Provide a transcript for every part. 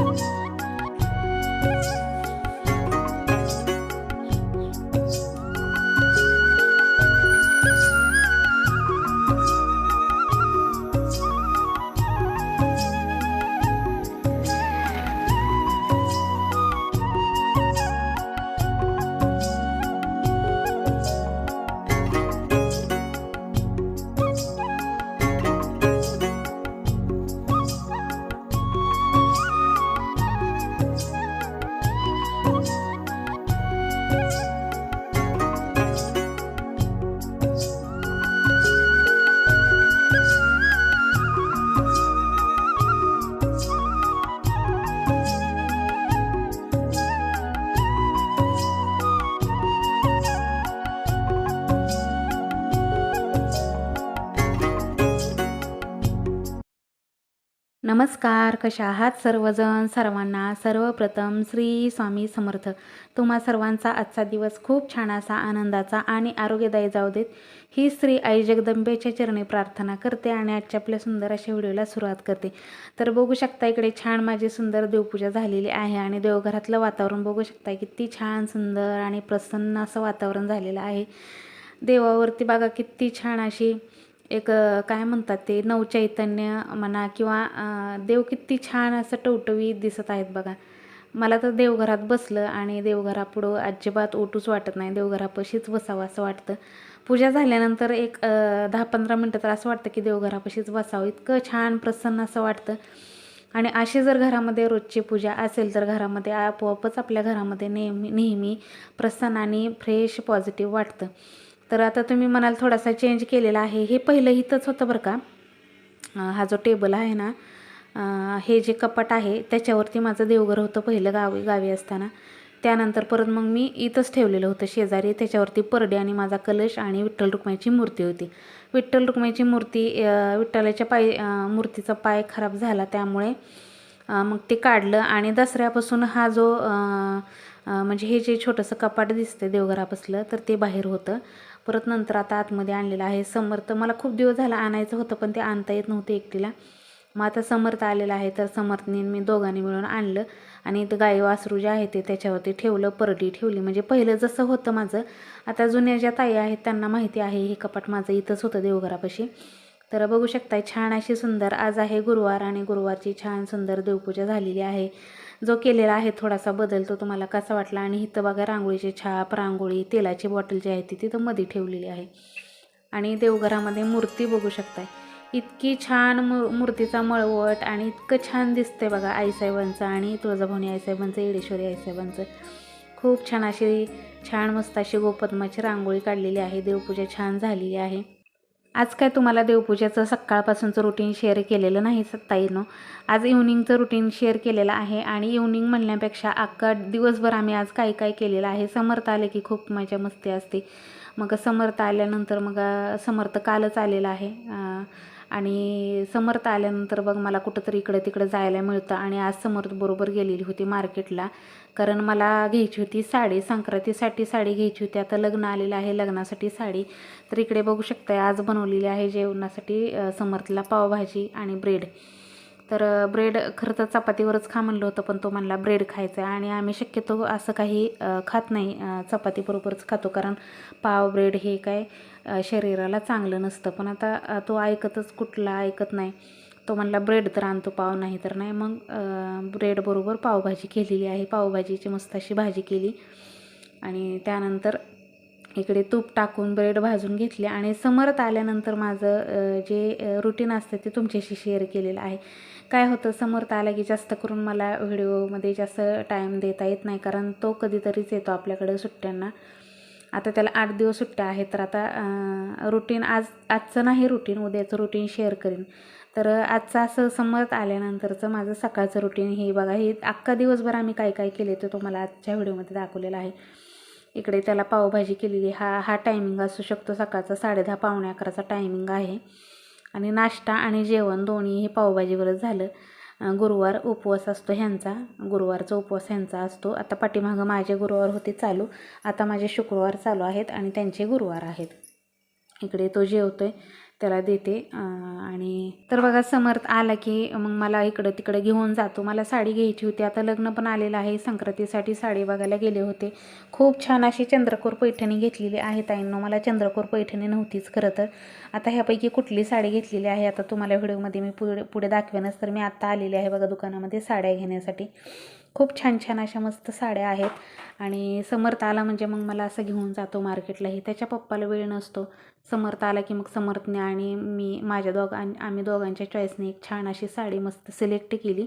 Bye. नमस्कार कशा आहात सर्वजण? सर्वांना सर्वप्रथम श्री स्वामी समर्थ. तुम्हा सर्वांचा आजचा दिवस खूप छान असा आनंदाचा आणि आरोग्यदायी जाऊ देत. ही श्री आई जगदंबेच्या चरणी प्रार्थना करते आणि आजच्या आपल्या सुंदर अशा व्हिडिओला सुरुवात करते. तर बघू शकता इकडे छान माझी सुंदर देवपूजा झालेली आहे आणि देवघरातलं वातावरण बघू शकता किती छान सुंदर आणि प्रसन्न असं वातावरण झालेलं आहे. देवावरती बघा किती छान अशी एक काय म्हणतात ते नवचैतन्य म्हणा किंवा देव किती छान असं टवटवीत दिसत आहेत बघा. मला तर देवघरात बसलं आणि देवघरापुढं अजिबात ओटूच वाटत नाही. देवघरापाशीच बसावं असं वाटतं. पूजा झाल्यानंतर एक दहा पंधरा मिनटं तर असं वाटतं की देवघरापाशीच बसावं. इतकं छान प्रसन्न असं वाटतं. आणि अशी जर घरामध्ये रोजची पूजा असेल तर घरामध्ये आपोआपच आपल्या घरामध्ये नेहमी नेहमी प्रसन्न आणि फ्रेश पॉझिटिव्ह वाटतं. तर आता तुम्ही म्हणाल थोडासा चेंज केलेला आहे. हे पहिलं इथंच होतं बरं का. हा जो टेबल आहे ना हे जे कपाट आहे त्याच्यावरती माझं देवघर होतं पहिलं गावी गावी असताना. त्यानंतर परत मग मी इथंच ठेवलेलं होतं शेजारी. त्याच्यावरती परडे आणि माझा कलश आणि विठ्ठल रुक्माईची मूर्ती होती. विठ्ठल रुक्माईची मूर्ती विठ्ठलाच्या पाय मूर्तीचा पाय खराब झाला त्यामुळे मग ते काढलं. आणि दसऱ्यापासून हा जो म्हणजे हे जे छोटंसं कपाट दिसतं देवघरापासलं तर ते बाहेर होतं. परत नंतर आता आतमध्ये आणलेलं आहे. समर्थ मला खूप दिवस झाला आणायचं होतं पण ते आणता येत नव्हतं एकटीला. मग आता समर्थ आलेलं आहे तर समर्थने मी दोघांनी मिळून आणलं. आणि इथं गाई वासरू जे आहे ते त्याच्यावरती ठेवलं परडी ठेवली. म्हणजे पहिलं जसं होतं माझं आता जुन्या ज्या ताई आहेत त्यांना माहिती आहे हे कपाट माझं इथंच होतं देवघरापाशी. तर बघू शकताय छान अशी सुंदर आज आहे गुरुवार आणि गुरुवारची छान सुंदर देवपूजा झालेली आहे. जो केलेला आहे थोडासा बदल तो तुम्हाला कसा वाटला? आणि इथं बघा रांगोळीची छाप रांगोळी तेलाची बॉटल जी आहे ती तिथं मध्ये ठेवलेली आहे. आणि देवघरामध्ये मूर्ती बघू शकताय. इतकी छान मु मूर्तीचा मळवट आणि इतकं छान दिसतंय बघा आईसाहेबांचं आणि तुळजाभवानी आईसाहेबांचं येडेश्वरी आईसाहेबांचं. खूप छान अशी छान मस्त अशी गोपद्माची रांगोळी काढलेली आहे. देवपूजा छान झालेली आहे. आज काय तुम्हाला देवपूजेचं सकाळपासूनचं रुटीन शेअर केलेलं नाही सत्ताईनं आज इव्हनिंगचं रुटीन शेअर केलेलं आहे आणि इव्हनिंग म्हणण्यापेक्षा अख्खा दिवसभर आम्ही आज काय काय केलेलं आहे? समर्थ आले की खूप मजा मस्ती असते. मग समर्थ आल्यानंतर मग समर्थ कालच आलेला आहे. आणि समर्थ आल्यानंतर बघ मला कुठंतरी इकडं तिकडं जायला मिळतं. आणि आज समर्थ बरोबर गेलेली होती मार्केटला. कारण मला घ्यायची होती साडी संक्रांतीसाठी साडी घ्यायची होती. आता लग्न आलेलं आहे लग्नासाठी साडी. तर इकडे बघू शकता आज बनवलेली आहे जेवणासाठी समर्थला पावभाजी आणि ब्रेड. तर ब्रेड खरं तर चपातीवरच खा म्हणलं होतं पण तो म्हणला ब्रेड खायचा आहे आणि आम्ही शक्यतो असं काही खात नाही चपातीबरोबरच खातो. कारण पाव ब्रेड हे काय शरीराला चांगलं नसतं. पण आता तो ऐकतच कुठला ऐकत नाही. तो म्हणला ब्रेड तर आणतो पाव नाही तर नाही. मग ब्रेडबरोबर पावभाजी केलेली आहे. पावभाजीची मस्त अशी भाजी केली. आणि त्यानंतर इकडे तूप टाकून ब्रेड भाजून घेतले आणि समर्थ आल्यानंतर माझं जे रुटीन असतं ते तुमच्याशी शेअर केलेलं आहे. काय होतं समर्थ आला की जास्त करून मला व्हिडिओमध्ये जास्त टाईम देता येत नाही कारण तो कधीतरीच येतो आपल्याकडं सुट्ट्यांना. आता त्याला आठ दिवस सुट्ट्या आहेत तर आता रुटीन आज आजचं नाही रुटीन उद्याचं रुटीन शेअर करीन. तर आजचं असं समर्थ आल्यानंतरचं माझं सकाळचं रुटीन हे बघा हे अख्खा दिवसभर आम्ही काय काय केले ते तुम्हाला आजच्या व्हिडिओमध्ये दाखवलेलं आहे. इकडे त्याला पावभाजी केलेली हा हा टायमिंग असू शकतो सकाळचा साडेदहा पावणे अकराचा टायमिंग आहे. आणि नाश्ता आणि जेवण दोन्ही हे पावभाजीवरच झालं. गुरुवार उपवास असतो ह्यांचा. गुरुवारचा उपवास ह्यांचा असतो. आता पाठीमागं माझे गुरुवार होते चालू. आता माझे शुक्रवार चालू आहेत आणि त्यांचे गुरुवार आहेत. इकडे तो जेवतो आहे त्याला देते. आणि तर बघा समर्थ आला की मग मला इकडं तिकडं घेऊन जातो. मला साडी घ्यायची होती. आता लग्न पण आलेलं आहे. संक्रांतीसाठी साडी बघायला गेले होते. खूप छान अशी चंद्रकोर पैठणी घेतलेली आहे ताईंनो. मला चंद्रकोर पैठणी नव्हतीच खरं तर. आता ह्यापैकी कुठली साडी घेतलेली आहे? आता तुम्हाला व्हिडिओमध्ये मी पुढे पुढे दाखवेनच. तर मी आत्ता आलेली आहे बघा दुकानामध्ये साड्या घेण्यासाठी. खूप छान छान अशा मस्त साड्या आहेत. आणि समर्थ आला म्हणजे मग मला असं घेऊन जातो मार्केटलाही. त्याच्या पप्पाला वेळ नसतो. समर्थ आला की मग समर्थने आणि मी माझ्या दोघां आम्ही दोघांच्या चॉईसने एक छान अशी साडी मस्त सिलेक्ट केली.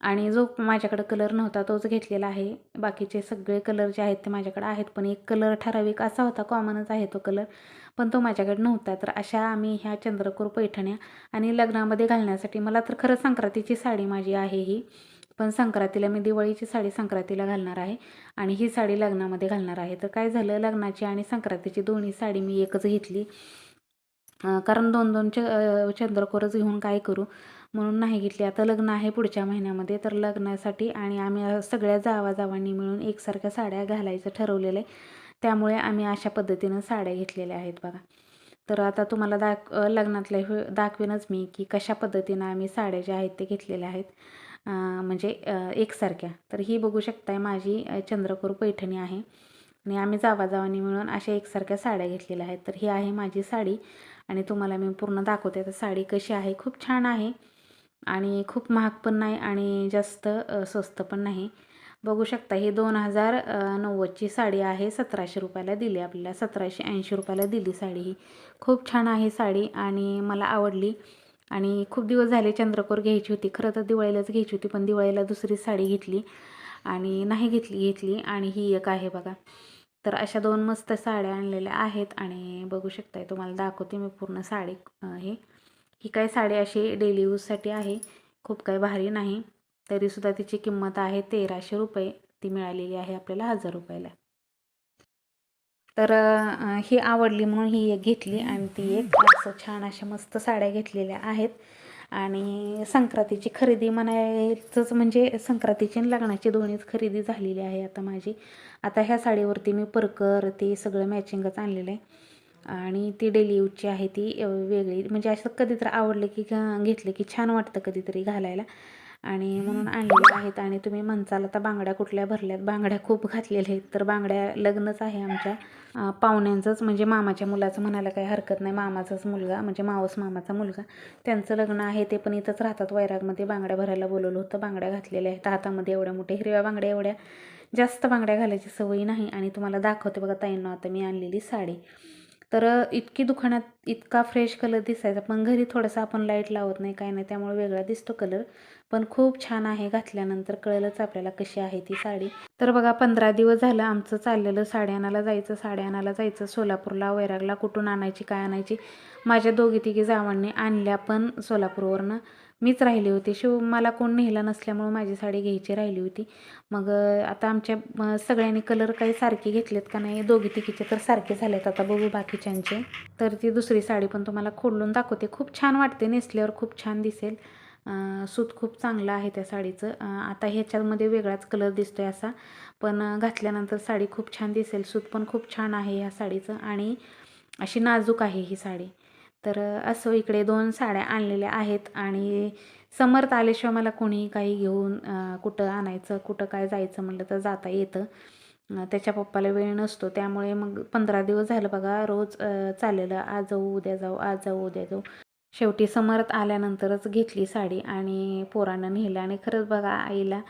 आणि जो माझ्याकडं कलर नव्हता तोच घेतलेला आहे. बाकीचे सगळे कलर जे आहेत ते माझ्याकडे आहेत. पण एक कलर ठराविक असा होता कॉमनच आहे तो कलर पण तो माझ्याकडे नव्हता. तर अशा आम्ही ह्या चंद्रकोर पैठण्या आणि लग्नामध्ये घालण्यासाठी मला तर खरं संक्रांतीची साडी माझी आहे ही. पण संक्रांतीला मी दिवाळीची साडी संक्रांतीला घालणार आहे आणि ही साडी लग्नामध्ये घालणार आहे. तर काय झालं लग्नाची आणि संक्रांतीची दोन्ही साडी मी एकच घेतली. कारण दोन दोन च चंद्रकोरच घेऊन काय करू म्हणून नाही घेतली. आता लग्न आहे पुढच्या महिन्यामध्ये तर लग्नासाठी आणि आम्ही सगळ्या जावाजावांनी मिळून एकसारख्या साड्या घालायचं ठरवलेलं आहे. त्यामुळे आम्ही अशा पद्धतीनं साड्या घेतलेल्या आहेत बघा. तर आता तुम्हाला दाख लग्नातल्या दाखवेनच मी की कशा पद्धतीनं आम्ही साड्या ज्या आहेत ते घेतलेल्या आहेत. म्हणजे एकसारख्या. तर ही बघू शकताय माझी चंद्रकोर पैठणी आहे. आणि आम्ही जावाजावानी मिळून अशा एकसारख्या साड्या घेतलेल्या आहेत. तर ही आहे माझी साडी आणि तुम्हाला मी पूर्ण दाखवते. तर साडी कशी आहे? खूप छान आहे आणि खूप महाग पण नाही आणि जास्त स्वस्त पण नाही. बघू शकता ही दोन हजार नव्वदची साडी आहे. सतराशे रुपयाला दिली आपल्याला. सतराशे ऐंशी रुपयाला दिली साडी ही. खूप छान आहे साडी आणि मला आवडली. आणि खूप दिवस झाले चंद्रकोर घ्यायची होती. खरं तर दिवाळीलाच घ्यायची होती पण दिवाळीला दुसरी साडी घेतली आणि नाही घेतली घेतली आणि ही एक आहे बघा. तर अशा दोन मस्त साड्या आणलेल्या आहेत आणि बघू शकताय तुम्हाला दाखवते मी पूर्ण साडी हे. ही काय साडी अशी डेली यूजसाठी आहे खूप काही भारी नाही. तरीसुद्धा तिची किंमत आहे तेराशे रुपये ती मिळालेली आहे आपल्याला हजार रुपयाला. तर ही आवडली म्हणून ही एक घेतली आणि ती एक असं छान अशा मस्त साड्या घेतलेल्या आहेत. आणि संक्रांतीची खरेदी म्हणायचंच म्हणजे संक्रांतीची आणि लग्नाची दोन्हीच खरेदी झालेली आहे आता माझी. आता ह्या साडीवरती मी परकर ते सगळं मॅचिंगच आणलेलं आहे. आणि ती डेली यूजची आहे ती वेगळी. म्हणजे असं कधीतरी आवडलं की घेतलं की छान वाटतं कधीतरी घालायला. आणि म्हणून आणलेल्या आहेत. आणि तुम्ही म्हणचाल आता बांगड्या कुठल्या भरल्यात? बांगड्या खूप घातलेल्या आहेत. तर बांगड्या लग्नच आहे आमच्या. पाहुण्यांचंच म्हणजे मामाच्या मुलाचं म्हणायला काही हरकत नाही. मामाचाच मुलगा म्हणजे मावस मामाचा मुलगा. त्यांचं लग्न आहे ते पण इथंच राहतात वैरागमध्ये. बांगड्या भरायला बोलवलं होतं बांगड्या घातलेल्या आहेत. हातामध्ये एवढ्या मोठ्या हिरव्या बांगड्या एवढ्या जास्त बांगड्या घालायची सवय नाही. आणि तुम्हाला दाखवते बघा ताईंना आता मी आणलेली साडी. तर इतकी दुकानात इतका फ्रेश कलर दिसायचा. पण घरी थोडासा आपण लाइट लावत नाही काय नाही त्यामुळे वेगळा दिसतो कलर पण खूप छान आहे घातल्यानंतर कळलंच आपल्याला कशी आहे ती साडी. तर बघा पंधरा दिवस झालं आमचं चाललेलं साडी आणायला जायचं साडी आणायला जायचं. सोलापूरला वैरागला कुठून आणायची काय आणायची. माझ्या दोघी तिघी जावांनी आणल्या पण सोलापूरवरनं. मीच राहिली होती. शिव मला कोण नेलं नसल्यामुळं माझी साडी घ्यायची राहिली होती. मग आता आमच्या सगळ्यांनी कलर काही सारखे घेतलेत का नाही? दोघी तिघीचे तर सारखे झालेत आता बघू बाकीच्यांचे. तर ती दुसरी साडी पण तुम्हाला खोडलून दाखवते. खूप छान वाटते नेसल्यावर खूप छान दिसेल. सूत खूप चांगलं आहे त्या साडीचं. आता ह्याच्यामध्ये वेगळाच कलर दिसतोय असा. पण घातल्यानंतर साडी खूप छान दिसेल. सूत पण खूप छान आहे ह्या साडीचं. आणि अशी नाजूक आहे ही साडी. तर असं इकडे दोन साड्या आणलेल्या आहेत आणि समर्थ आल्याशिवाय मला कोणीही काही घेऊन कुठं आणायचं कुठं काय जायचं म्हटलं तर जाता येतं. त्याच्या पप्पाला वेळ नसतो. त्यामुळे मग पंधरा दिवस झालं बघा रोज चाललेलं. आज जाऊ उद्या जाऊ आज जाऊ उद्या जाऊ. शेवटी समर्थ आल्यानंतरच घेतली साडी आणि पोरानं नेलं. आणि खरंच बघा आईला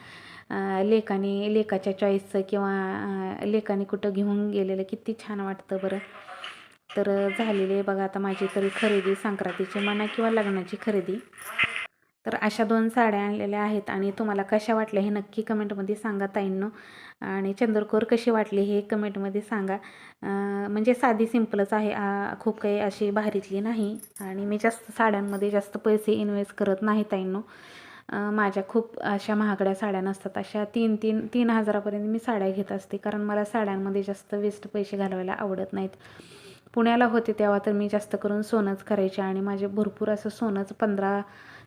लेखाने लेखाच्या चॉईसचं किंवा लेखाने कुठं घेऊन गेलेलं किती छान वाटतं बरं. तर झालेली आहे बघा आता माझी तरी खरेदी संक्रांतीची म्हणा किंवा लग्नाची खरेदी. तर अशा दोन साड्या आणलेल्या आहेत आणि तुम्हाला कशा वाटल्या हे नक्की कमेंटमध्ये सांगा ताईंनो. आणि चंद्रकोर कशी वाटली हे कमेंटमध्ये सांगा. म्हणजे साधी सिंपलच आहे खूप काही अशी भारीतली नाही. आणि मी जास्त साड्यांमध्ये जास्त पैसे इन्व्हेस्ट करत नाही ताईंनो. माझ्या खूप अशा महागड्या साड्या नसतात. अशा तीन तीन तीन हजारापर्यंत मी साड्या घेत असते. कारण मला साड्यांमध्ये जास्त वेस्ट पैसे घालवायला आवडत नाहीत. पुण्याला होते तेव्हा तर मी जास्त करून सोनंच करायचे आणि माझे भरपूर असं सोनंच पंधरा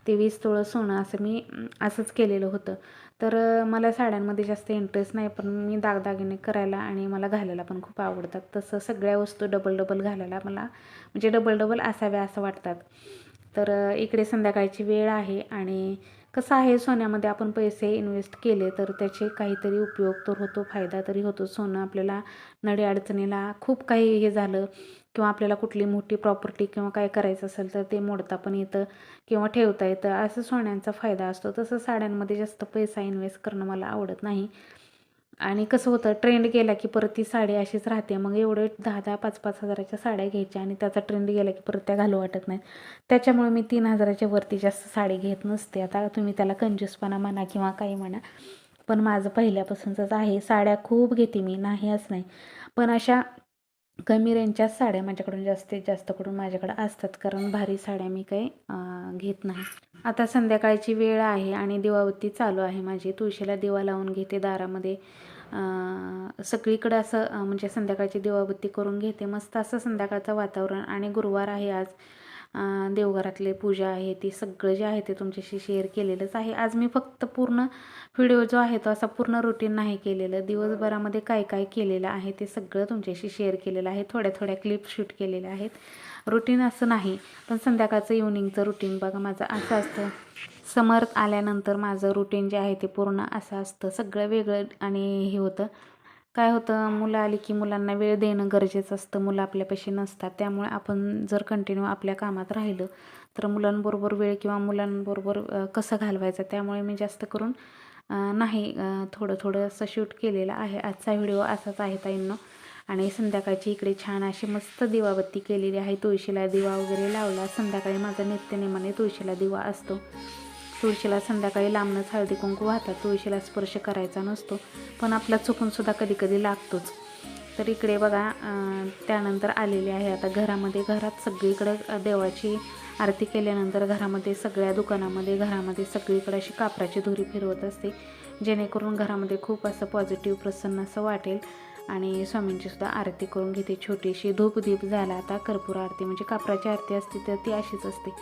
ते वीस तोळं सोनं असं मी असंच केलेलं होतं. तर मला साड्यांमध्ये जास्त इंटरेस्ट नाही पण मी दागदागिने करायला आणि मला घालायला पण खूप आवडतात. तसं सगळ्या वस्तू डबल डबल घालायला मला म्हणजे डबल डबल असाव्या असं वाटतात. तर इकडे संध्याकाळची वेळ आहे आणि कसं आहे सोन्यामध्ये आपण पैसे इन्व्हेस्ट केले तर त्याचे काहीतरी उपयोग तर होतो फायदा तरी होतो. सोनं आपल्याला नडी अडचणीला खूप काही हे झालं किंवा आपल्याला कुठली मोठी प्रॉपर्टी किंवा काय करायचं असेल तर ते मोडता पण येतं किंवा ठेवता येतं. असं सोन्यांचा फायदा असतो. तसं साड्यांमध्ये जास्त पैसा इन्व्हेस्ट करणं मला आवडत नाही. आणि कसं होतं ट्रेंड गेला की परत ती साडी अशीच राहते. मग एवढे दहा दहा पाच पाच हजाराच्या साड्या घ्यायच्या आणि त्याचा ट्रेंड गेला की परत त्या घालू वाटत नाहीत त्याच्यामुळे मी तीन हजाराच्या वरती जास्त साडी घेत नसते. आता तुम्ही त्याला कंजूसपणा म्हणा किंवा काही म्हणा पण माझं पहिल्यापासूनच आहे. साड्या खूप घेते मी नाही असं नाही. पण अशा कमी रेंजच्याच साड्या माझ्याकडून जास्तीत जास्त करून माझ्याकडे असतात कारण भारी साड्या मी काही घेत नाही. आता संध्याकाळची वेळ आहे आणि दिवाबत्ती चालू आहे माझी. तुळशीला दिवा लावून घेते दारामध्ये. सगळीकडं असं म्हणजे संध्याकाळची दिवाबत्ती करून घेते. मस्त असं संध्याकाळचं वातावरण आणि गुरुवार आहे आज. देवघरातले पूजा आहे ती सगळं जे आहे ते तुमच्याशी शेअर केलेलंच आहे. आज मी फक्त पूर्ण व्हिडिओ जो आहे तो असा पूर्ण रुटीन नाही केलेलं. दिवसभरामध्ये काय काय केलेलं आहे ते सगळं तुमच्याशी शेअर केलेलं आहे. थोड्या थोड्या क्लिप शूट केलेल्या आहेत. रुटीन असं नाही पण संध्याकाळचं इव्हनिंगचं रुटीन बघा. माझं असं असतं समर्थ आल्यानंतर माझं रुटीन जे आहे ते पूर्ण असं असतं. सगळं वेगळं आणि हे होतं. काय होतं मुलं आली की मुलांना वेळ देणं गरजेचं असतं. मुलं आपल्यापाशी नसतात. त्यामुळे आपण जर कंटिन्यू आपल्या कामात राहिलं तर मुलांबरोबर वेळ किंवा मुलांबरोबर कसा कसं घालवायचं? त्यामुळे मी जास्त करून नाही थोडं थोडं असं शूट केलेलं आहे. आजचा व्हिडिओ असाच आहे ताईंनो. आणि संध्याकाळची इकडे छान अशी मस्त दिवाबत्ती केलेली आहे. तुळशीला दिवा वगैरे लावला. संध्याकाळी माझा नित्यनेमाने तुळशीला दिवा असतो. तुळशीला संध्याकाळी लांबनच हळदी कुंकू वाहतात. तुळशीला स्पर्श करायचा नसतो पण आपला चुकूनसुद्धा कधी कधी लागतोच. तर इकडे बघा त्यानंतर आलेले आहे आता घरामध्ये. घरात सगळीकडं देवाची आरती केल्यानंतर घरामध्ये सगळ्या दुकानामध्ये घरामध्ये सगळीकडे अशी कापराची धुरी फिरवत असते. जेणेकरून घरामध्ये खूप असं पॉझिटिव्ह प्रसन्न असं वाटेल. आणि स्वामींचीसुद्धा आरती करून घेते. छोटीशी धूपदीप झाला आता. कर्पूर आरती म्हणजे कापराची आरती असते तर ती अशीच असते.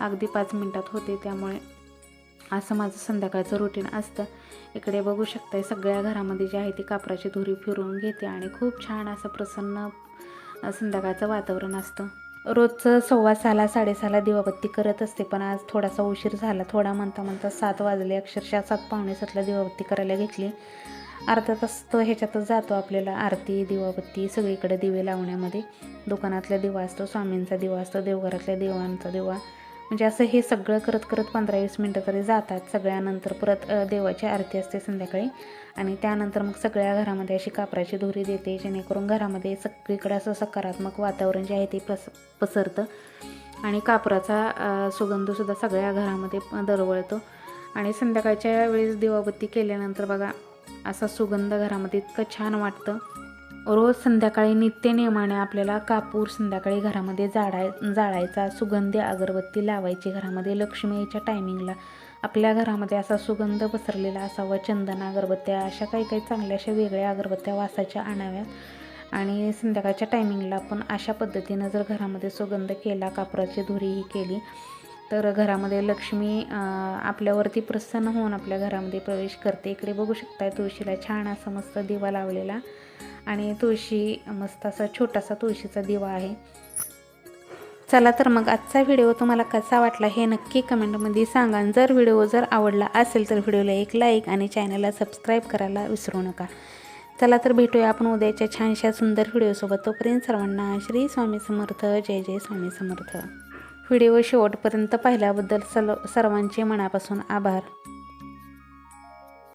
अगदी पाच मिनटात होते त्यामुळे असं माझं संध्याकाळचं रुटीन असतं. इकडे बघू शकताय सगळ्या घरामध्ये जी आहे ती कापराची धुरी फिरवून घेते आणि खूप छान असं प्रसन्न संध्याकाळचं वातावरण असतं. रोजचं सव्वा सहाला साडेसहाला दिवाबत्ती करत असते पण आज थोडासा उशीर झाला. थोडा म्हणता म्हणता सात वाजले. अक्षरशः सात पावणे सातला दिवाबत्ती करायला घेतली. अर्धा तास तो ह्याच्यातच जातो आपल्याला. आरती दिवाबत्ती सगळीकडे दिवे लावण्यामध्ये. दुकानातला दिवा असतो स्वामींचा दिवा असतो देवघरातल्या देवांचा दिवा. म्हणजे असं हे सगळं करत करत पंधरा वीस मिनटं तरी जातात. सगळ्यानंतर परत देवाची आरती असते संध्याकाळी. आणि त्यानंतर मग सगळ्या घरामध्ये अशी कापराची धुरी देते जेणेकरून घरामध्ये सगळीकडे असं सकारात्मक वातावरण जे आहे ते प्रस पसरतं. आणि कापराचा सुगंधसुद्धा सगळ्या घरामध्ये दरवळतो. आणि संध्याकाळच्या वेळेस दिवाबत्ती केल्यानंतर बघा असा सुगंध घरामध्ये इतकं छान वाटतं. रोज संध्याकाळी नित्यनियमाने आपल्याला कापूर संध्याकाळी घरामध्ये जाळाय जाळायचा सुगंधी अगरबत्ती लावायची. घरामध्ये लक्ष्मी यायच्या टायमिंगला आपल्या घरामध्ये असा सुगंध पसरलेला असावा. चंदन अगरबत्त्या अशा काही काही चांगल्या अशा वेगळ्या अगरबत्त्या वासाच्या आणाव्यात. आणि संध्याकाळच्या टायमिंगला आपण अशा पद्धतीनं जर घरामध्ये सुगंध केला कापराची धुरीही केली तर घरामध्ये लक्ष्मी आपल्यावरती प्रसन्न होऊन आपल्या घरामध्ये प्रवेश करते. इकडे बघू शकताय तुळशीला छान असा मस्त दिवा लावलेला. आणि तुळशी मस्त असा छोटासा तुळशीचा दिवा आहे. चला तर मग आजचा व्हिडिओ तुम्हाला कसा वाटला हे नक्की कमेंटमध्ये सांगा. आणि जर व्हिडिओ जर आवडला असेल तर व्हिडिओला एक लाईक आणि चॅनलला सबस्क्राईब करायला विसरू नका. चला तर भेटूया आपण उद्याच्या छानशा सुंदर व्हिडिओसोबत तोपर्यंत सर्वांना श्री स्वामी समर्थ जय जय स्वामी समर्थ. व्हिडिओ शेवटपर्यंत पाहिल्याबद्दल सल सर्वांचे मनापासून आभार.